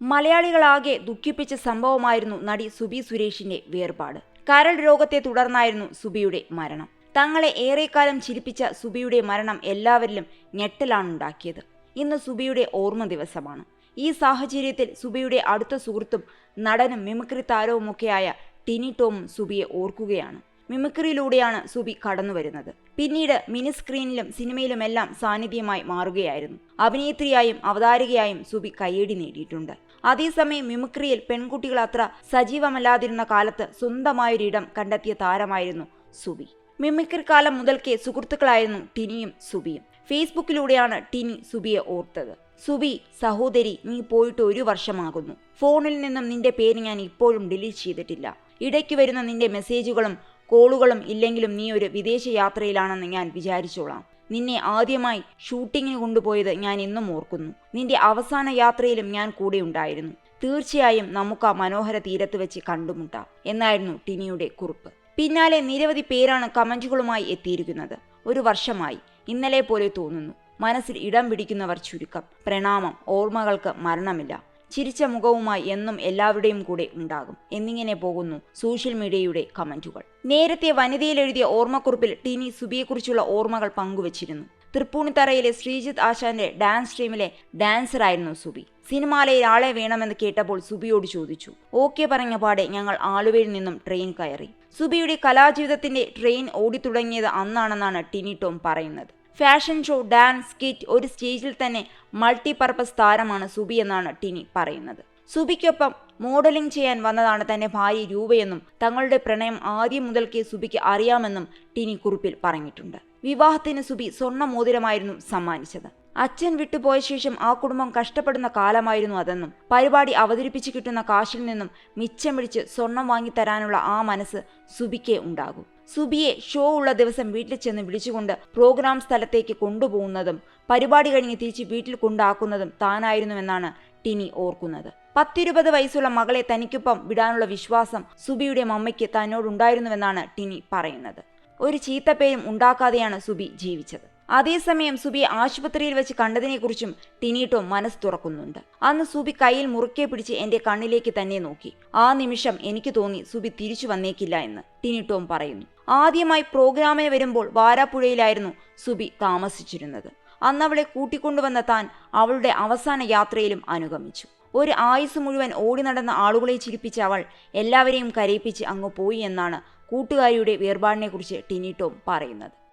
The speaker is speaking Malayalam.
മലയാളികളാകെ ദുഃഖിപ്പിച്ച സംഭവമായിരുന്നു നടി സുബി സുരേഷിന്റെ വേർപാട്. കരൾ രോഗത്തെ തുടർന്നായിരുന്നു സുബിയുടെ മരണം. തങ്ങളെ ഏറെക്കാലം ചിരിപ്പിച്ച സുബിയുടെ മരണം എല്ലാവരിലും ഞെട്ടലാണുണ്ടാക്കിയത്. ഇന്ന് സുബിയുടെ ഓർമ്മ ദിവസമാണ്. ഈ സാഹചര്യത്തിൽ സുബിയുടെ അടുത്ത സുഹൃത്തും നടനും മിമിക്രി താരവുമൊക്കെയായ ടിനി ടോമും സുബിയെ ഓർക്കുകയാണ്. മിമിക്രിയിലൂടെയാണ് സുബി കടന്നു വരുന്നത് പിന്നീട് മിനി സ്ക്രീനിലും സിനിമയിലുമെല്ലാം സാന്നിധ്യമായി മാറുകയായിരുന്നു. അഭിനേത്രിയായും അവതാരകയായും സുബി കയ്യടി നേടിയിട്ടുണ്ട്. അതേസമയം മിമിക്രിയിൽ പെൺകുട്ടികൾ അത്ര സജീവമല്ലാതിരുന്ന കാലത്ത് സ്വന്തമായൊരിടം കണ്ടെത്തിയ താരമായിരുന്നു സുബി. മിമിക്രി കാലം മുതൽക്കേ സുഹൃത്തുക്കളായിരുന്നു ടിനിയും സുബിയും. ഫേസ്ബുക്കിലൂടെയാണ് ടിനി സുബിയെ ഓർത്തത്. സുബി സഹോദരി നീ പോയിട്ട് ഒരു വർഷമാകുന്നു. ഫോണിൽ നിന്നും നിന്റെ പേര് ഞാൻ ഇപ്പോഴും ഡിലീറ്റ് ചെയ്തിട്ടില്ല. ഇടയ്ക്ക് വരുന്ന നിന്റെ മെസ്സേജുകളും കോളുകളും ഇല്ലെങ്കിലും നീ ഒരു വിദേശ യാത്രയിലാണെന്ന് ഞാൻ വിചാരിച്ചോളാം. നിന്നെ ആദ്യമായി ഷൂട്ടിങ്ങിന് കൊണ്ടുപോയത് ഞാൻ ഇന്നും ഓർക്കുന്നു. നിന്റെ അവസാന യാത്രയിലും ഞാൻ കൂടെ ഉണ്ടായിരുന്നു. തീർച്ചയായും നമുക്ക് ആ മനോഹര തീരത്ത് വെച്ച് കണ്ടുമുട്ടാം എന്നായിരുന്നു ടിനിയുടെ കുറിപ്പ്. പിന്നാലെ നിരവധി പേരാണ് കമന്റുകളുമായി എത്തിയിരിക്കുന്നത്. ഒരു വർഷമായി ഇന്നലെ പോലെ തോന്നുന്നു. മനസ്സിൽ ഇടം പിടിക്കുന്നവർ ചുരുക്കം. പ്രണാമം ഓർമ്മകൾക്ക് മരണമില്ല. ചിരിച്ച മുഖവുമായി എന്നും എല്ലാവരുടെയും കൂടെ ഉണ്ടാകും. എന്നിങ്ങനെ പോകുന്നു സോഷ്യൽ മീഡിയയുടെ കമന്റുകൾ. നേരത്തെ വനിതയിൽ എഴുതിയ ഓർമ്മക്കുറിപ്പിൽ ടിനി സുബിയെക്കുറിച്ചുള്ള ഓർമ്മകൾ പങ്കുവച്ചിരുന്നു. തൃപ്പൂണിത്തറയിലെ ശ്രീജിത്ത് ആശാന്റെ ഡാൻസ് ടീമിലെ ഡാൻസറായിരുന്നു സുബി. സിനിമാലയിൽ ആളെ വേണമെന്ന് കേട്ടപ്പോൾ സുബിയോട് ചോദിച്ചു ഓക്കെ പറഞ്ഞ പാടെ ഞങ്ങൾ ആലുവയിൽ നിന്നും ട്രെയിൻ കയറി. സുബിയുടെ കലാജീവിതത്തിന്റെ ട്രെയിൻ ഓടിത്തുടങ്ങിയത് അന്നാണെന്നാണ് ടിനി ടോം പറയുന്നത്. ഫാഷൻ ഷോ ഡാൻസ് കിറ്റ് ഒരു സ്റ്റേജിൽ തന്നെ മൾട്ടിപർപ്പസ് താരമാണ് സുബി എന്നാണ് ടിനി പറയുന്നത്. സുബിക്കൊപ്പം മോഡലിംഗ് ചെയ്യാൻ വന്നതാണ് തന്റെ ഭാര്യ രൂപയെന്നും തങ്ങളുടെ പ്രണയം ആദ്യം മുതൽക്കേ സുബിക്ക് അറിയാമെന്നും ടിനി കുറിപ്പിൽ പറഞ്ഞിട്ടുണ്ട്. വിവാഹത്തിന് സുബി സ്വർണ മോതിരമായിരുന്നു സമ്മാനിച്ചത്. അച്ഛൻ വിട്ടുപോയ ശേഷം ആ കുടുംബം കഷ്ടപ്പെടുന്ന കാലമായിരുന്നു അതെന്നും പരിപാടി അവതരിപ്പിച്ചു കിട്ടുന്ന കാശിൽ നിന്നും മിച്ചം പിടിച്ച് സ്വർണം വാങ്ങിത്തരാനുള്ള ആ മനസ്സ് സുബിക്കേ ഉണ്ടാകും. സുബിയെ ഷോ ഉള്ള ദിവസം വീട്ടിൽ ചെന്ന് വിളിച്ചുകൊണ്ട് പ്രോഗ്രാം സ്ഥലത്തേക്ക് കൊണ്ടുപോകുന്നതും പരിപാടി കഴിഞ്ഞ് തിരിച്ച് വീട്ടിൽ കൊണ്ടാക്കുന്നതും താനായിരുന്നുവെന്നാണ് ടിനി ഓർക്കുന്നത്. പത്തിരുപത് വയസ്സുള്ള മകളെ തനിക്കൊപ്പം വിടാനുള്ള വിശ്വാസം സുബിയുടെ മമ്മയ്ക്ക് തന്നോടുണ്ടായിരുന്നുവെന്നാണ് ടിനി പറയുന്നത്. ഒരു ചീത്തപ്പേരും ഉണ്ടാക്കാതെയാണ് സുബി ജീവിച്ചത്. അതേസമയം സുബി ആശുപത്രിയിൽ വെച്ച് കണ്ടതിനെക്കുറിച്ചും ടിനീട്ടോ മനസ്സ് തുറക്കുന്നുണ്ട്. അന്ന് സുബി കയ്യിൽ മുറുക്കെ പിടിച്ച് എന്റെ കണ്ണിലേക്ക് തന്നെ നോക്കി. ആ നിമിഷം എനിക്ക് തോന്നി സുബി തിരിച്ചു വന്നേക്കില്ല എന്ന് ടിനിട്ടോം പറയുന്നു. ആദ്യമായി പ്രോഗ്രാമിന് വരുമ്പോൾ വാരാപ്പുഴയിലായിരുന്നു സുബി താമസിച്ചിരുന്നത്. അന്ന് അവളെ കൂട്ടിക്കൊണ്ടുവന്ന താൻ അവളുടെ അവസാന യാത്രയിലും അനുഗമിച്ചു. ഒരു ആയുസ് മുഴുവൻ ഓടി നടന്ന ആളുകളെ ചിരിപ്പിച്ച അവൾ എല്ലാവരെയും കരയിപ്പിച്ച് അങ്ങ് പോയി എന്നാണ് കൂട്ടുകാരിയുടെ വേർപാടിനെക്കുറിച്ച് ടിനിട്ടോം പറയുന്നത്.